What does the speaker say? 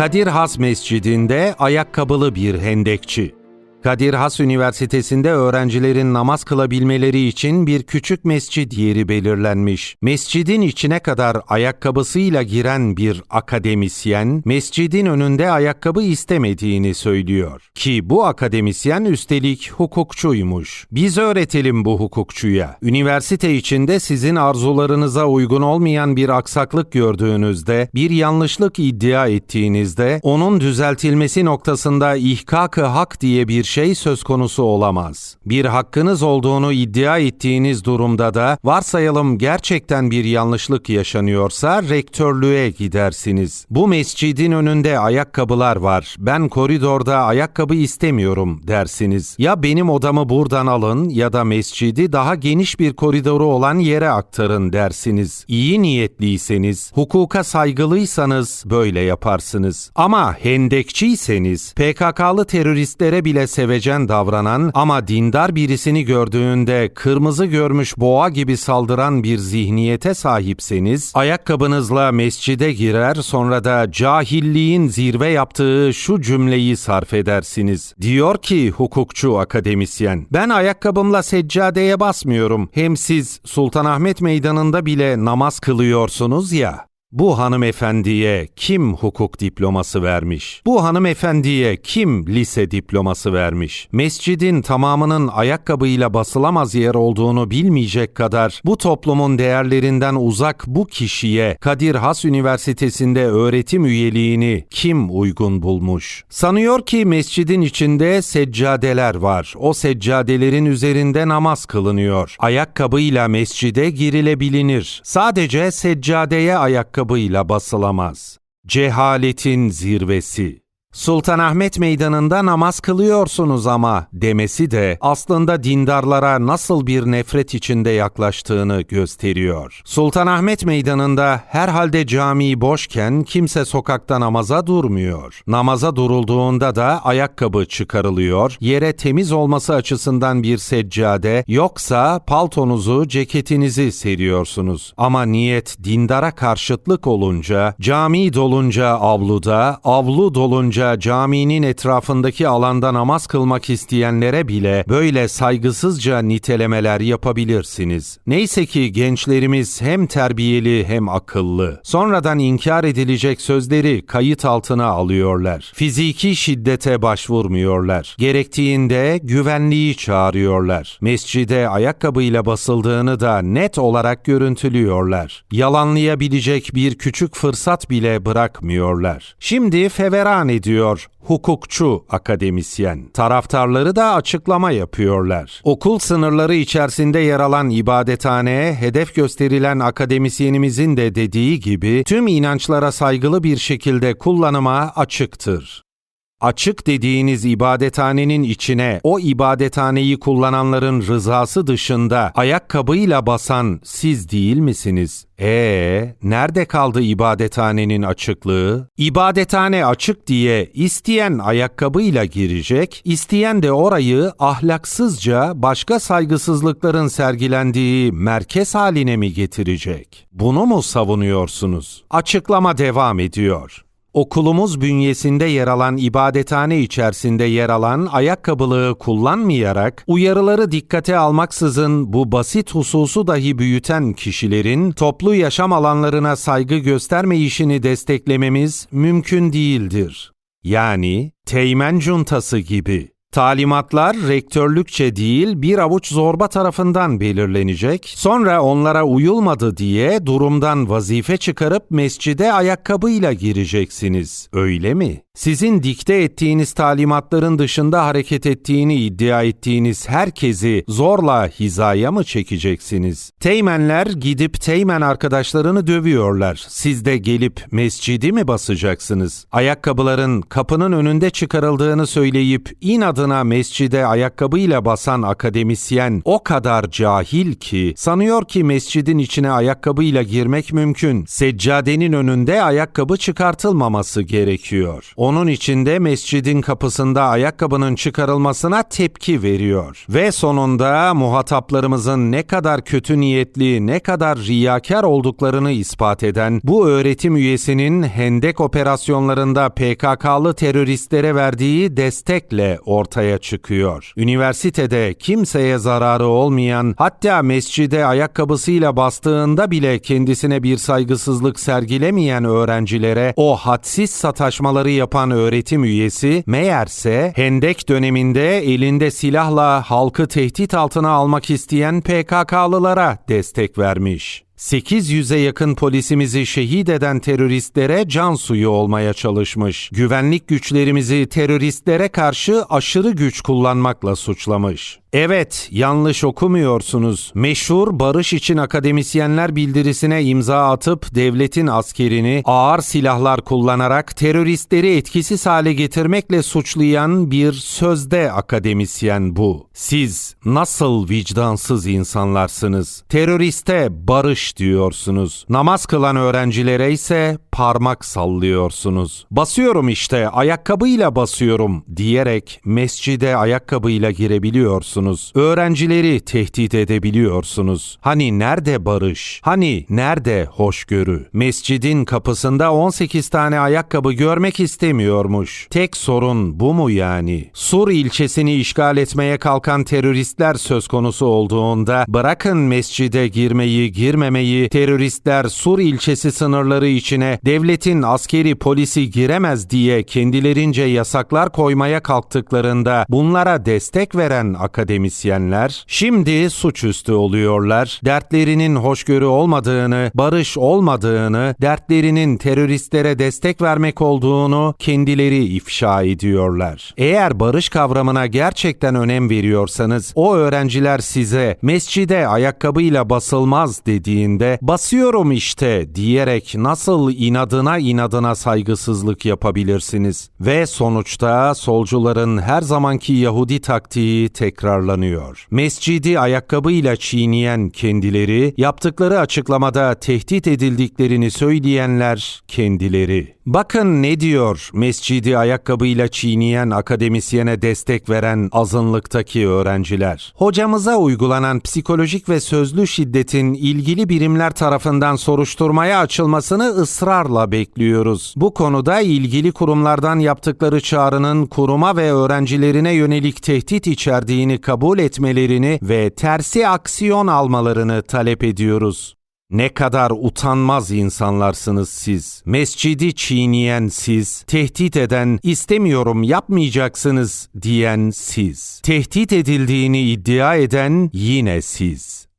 Kadir Has Mescidi'nde ayakkabılı bir hendekçi. Kadir Has Üniversitesi'nde öğrencilerin namaz kılabilmeleri için bir küçük mescid yeri belirlenmiş. Mescidin içine kadar ayakkabısıyla giren bir akademisyen, mescidin önünde ayakkabı istemediğini söylüyor. Ki bu akademisyen üstelik hukukçuymuş. Biz öğretelim bu hukukçuya. Üniversite içinde sizin arzularınıza uygun olmayan bir aksaklık gördüğünüzde, bir yanlışlık iddia ettiğinizde, onun düzeltilmesi noktasında ihkak-ı hak diye bir şey söz konusu olamaz. Bir hakkınız olduğunu iddia ettiğiniz durumda da varsayalım gerçekten bir yanlışlık yaşanıyorsa rektörlüğe gidersiniz. Bu mescidin önünde ayakkabılar var. Ben koridorda ayakkabı istemiyorum dersiniz. Ya benim odamı buradan alın ya da mescidi daha geniş bir koridoru olan yere aktarın dersiniz. İyi niyetliyseniz, hukuka saygılıysanız böyle yaparsınız. Ama hendekçiyseniz, PKK'lı teröristlere bile sevecen davranan ama dindar birisini gördüğünde kırmızı görmüş boğa gibi saldıran bir zihniyete sahipseniz, ayakkabınızla mescide girer sonra da cahilliğin zirve yaptığı şu cümleyi sarf edersiniz. Diyor ki hukukçu akademisyen, ben ayakkabımla seccadeye basmıyorum. Hem siz Sultanahmet Meydanı'nda bile namaz kılıyorsunuz ya. Bu hanımefendiye kim hukuk diploması vermiş? Bu hanımefendiye kim lise diploması vermiş? Mescidin tamamının ayakkabıyla basılamaz yer olduğunu bilmeyecek kadar bu toplumun değerlerinden uzak bu kişiye Kadir Has Üniversitesi'nde öğretim üyeliğini kim uygun bulmuş? Sanıyor ki mescidin içinde seccadeler var. O seccadelerin üzerinde namaz kılınıyor. Ayakkabıyla mescide girilebilinir. Sadece seccadeye ayakkabı ayakkabıyla basılamaz. Cehaletin zirvesi. Sultanahmet Meydanı'nda namaz kılıyorsunuz ama demesi de aslında dindarlara nasıl bir nefret içinde yaklaştığını gösteriyor. Sultanahmet Meydanı'nda herhalde cami boşken kimse sokakta namaza durmuyor. Namaza durulduğunda da ayakkabı çıkarılıyor, yere temiz olması açısından bir seccade yoksa paltonuzu, ceketinizi seriyorsunuz. Ama niyet dindara karşıtlık olunca, cami dolunca avluda, avlu dolunca caminin etrafındaki alanda namaz kılmak isteyenlere bile böyle saygısızca nitelemeler yapabilirsiniz. Neyse ki gençlerimiz hem terbiyeli hem akıllı. Sonradan inkar edilecek sözleri kayıt altına alıyorlar. Fiziki şiddete başvurmuyorlar. Gerektiğinde güvenliği çağırıyorlar. Mescide ayakkabıyla basıldığını da net olarak görüntülüyorlar. Yalanlayabilecek bir küçük fırsat bile bırakmıyorlar. Şimdi feveran ediyor ediyor hukukçu akademisyen. Taraftarları da açıklama yapıyorlar. Okul sınırları içerisinde yer alan ibadethaneye hedef gösterilen akademisyenimizin de dediği gibi tüm inançlara saygılı bir şekilde kullanıma açıktır. Açık dediğiniz ibadethanenin içine o ibadethaneyi kullananların rızası dışında ayakkabıyla basan siz değil misiniz? Ee, nerede kaldı ibadethanenin açıklığı? İbadethane açık diye isteyen ayakkabıyla girecek, isteyen de orayı ahlaksızca başka saygısızlıkların sergilendiği merkez haline mi getirecek? Bunu mu savunuyorsunuz? Açıklama devam ediyor. Okulumuz bünyesinde yer alan ibadethane içerisinde yer alan ayakkabılığı kullanmayarak uyarıları dikkate almaksızın bu basit hususu dahi büyüten kişilerin toplu yaşam alanlarına saygı göstermeyişini desteklememiz mümkün değildir. Yani Teğmen Cuntası gibi. Talimatlar rektörlükçe değil bir avuç zorba tarafından belirlenecek. Sonra onlara uyulmadı diye durumdan vazife çıkarıp mescide ayakkabıyla gireceksiniz. Öyle mi? Sizin dikte ettiğiniz talimatların dışında hareket ettiğini iddia ettiğiniz herkesi zorla hizaya mı çekeceksiniz? Teğmenler gidip teğmen arkadaşlarını dövüyorlar. Siz de gelip mescidi mi basacaksınız? Ayakkabıların kapının önünde çıkarıldığını söyleyip inadına mescide ayakkabıyla basan akademisyen o kadar cahil ki sanıyor ki mescidin içine ayakkabıyla girmek mümkün. Seccadenin önünde ayakkabı çıkartılmaması gerekiyor. İçin de mescidin kapısında ayakkabının çıkarılmasına tepki veriyor. Ve sonunda muhataplarımızın ne kadar kötü niyetli, ne kadar riyakar olduklarını ispat eden bu öğretim üyesinin Hendek operasyonlarında PKK'lı teröristlere verdiği destekle ortaya çıkıyor. Üniversitede kimseye zararı olmayan, hatta mescide ayakkabısıyla bastığında bile kendisine bir saygısızlık sergilemeyen öğrencilere o hadsiz sataşmaları yapan öğretim üyesi meğerse Hendek döneminde elinde silahla halkı tehdit altına almak isteyen PKK'lılara destek vermiş. 800'e yakın polisimizi şehit eden teröristlere can suyu olmaya çalışmış. Güvenlik güçlerimizi teröristlere karşı aşırı güç kullanmakla suçlamış. Evet, yanlış okumuyorsunuz. Meşhur Barış için Akademisyenler bildirisine imza atıp devletin askerini ağır silahlar kullanarak teröristleri etkisiz hale getirmekle suçlayan bir sözde akademisyen bu. Siz nasıl vicdansız insanlarsınız? Teröriste barış diyorsunuz. Namaz kılan öğrencilere ise parmak sallıyorsunuz. Basıyorum işte, ayakkabıyla basıyorum diyerek mescide ayakkabıyla girebiliyorsunuz. Öğrencileri tehdit edebiliyorsunuz. Hani nerede barış? Hani nerede hoşgörü? Mescidin kapısında 18 tane ayakkabı görmek istemiyormuş. Tek sorun bu mu yani? Sur ilçesini işgal etmeye kalkan teröristler söz konusu olduğunda bırakın mescide girmeyi, girmemeyi, teröristler Sur ilçesi sınırları içine devletin askeri polisi giremez diye kendilerince yasaklar koymaya kalktıklarında bunlara destek veren akademisyenler şimdi suçüstü oluyorlar. Dertlerinin hoşgörü olmadığını, barış olmadığını, dertlerinin teröristlere destek vermek olduğunu kendileri ifşa ediyorlar. Eğer barış kavramına gerçekten önem veriyorsanız o öğrenciler size mescide ayakkabıyla basılmaz dediğinde basıyorum işte diyerek nasıl inadına inadına saygısızlık yapabilirsiniz? Ve sonuçta solcuların her zamanki Yahudi taktiği tekrarlanıyor. Mescidi ayakkabıyla çiğneyen kendileri, yaptıkları açıklamada tehdit edildiklerini söyleyenler kendileri. Bakın ne diyor mescidi ayakkabıyla çiğneyen akademisyene destek veren azınlıktaki öğrenciler. Hocamıza uygulanan psikolojik ve sözlü şiddetin ilgili birimler tarafından soruşturmaya açılmasını ısrarla bekliyoruz. Bu konuda ilgili kurumlardan yaptıkları çağrının kuruma ve öğrencilerine yönelik tehdit içerdiğini kabul etmelerini ve tersi aksiyon almalarını talep ediyoruz. Ne kadar utanmaz insanlarsınız siz. Mescidi çiğneyen siz, tehdit eden, istemiyorum yapmayacaksınız diyen siz. Tehdit edildiğini iddia eden yine siz.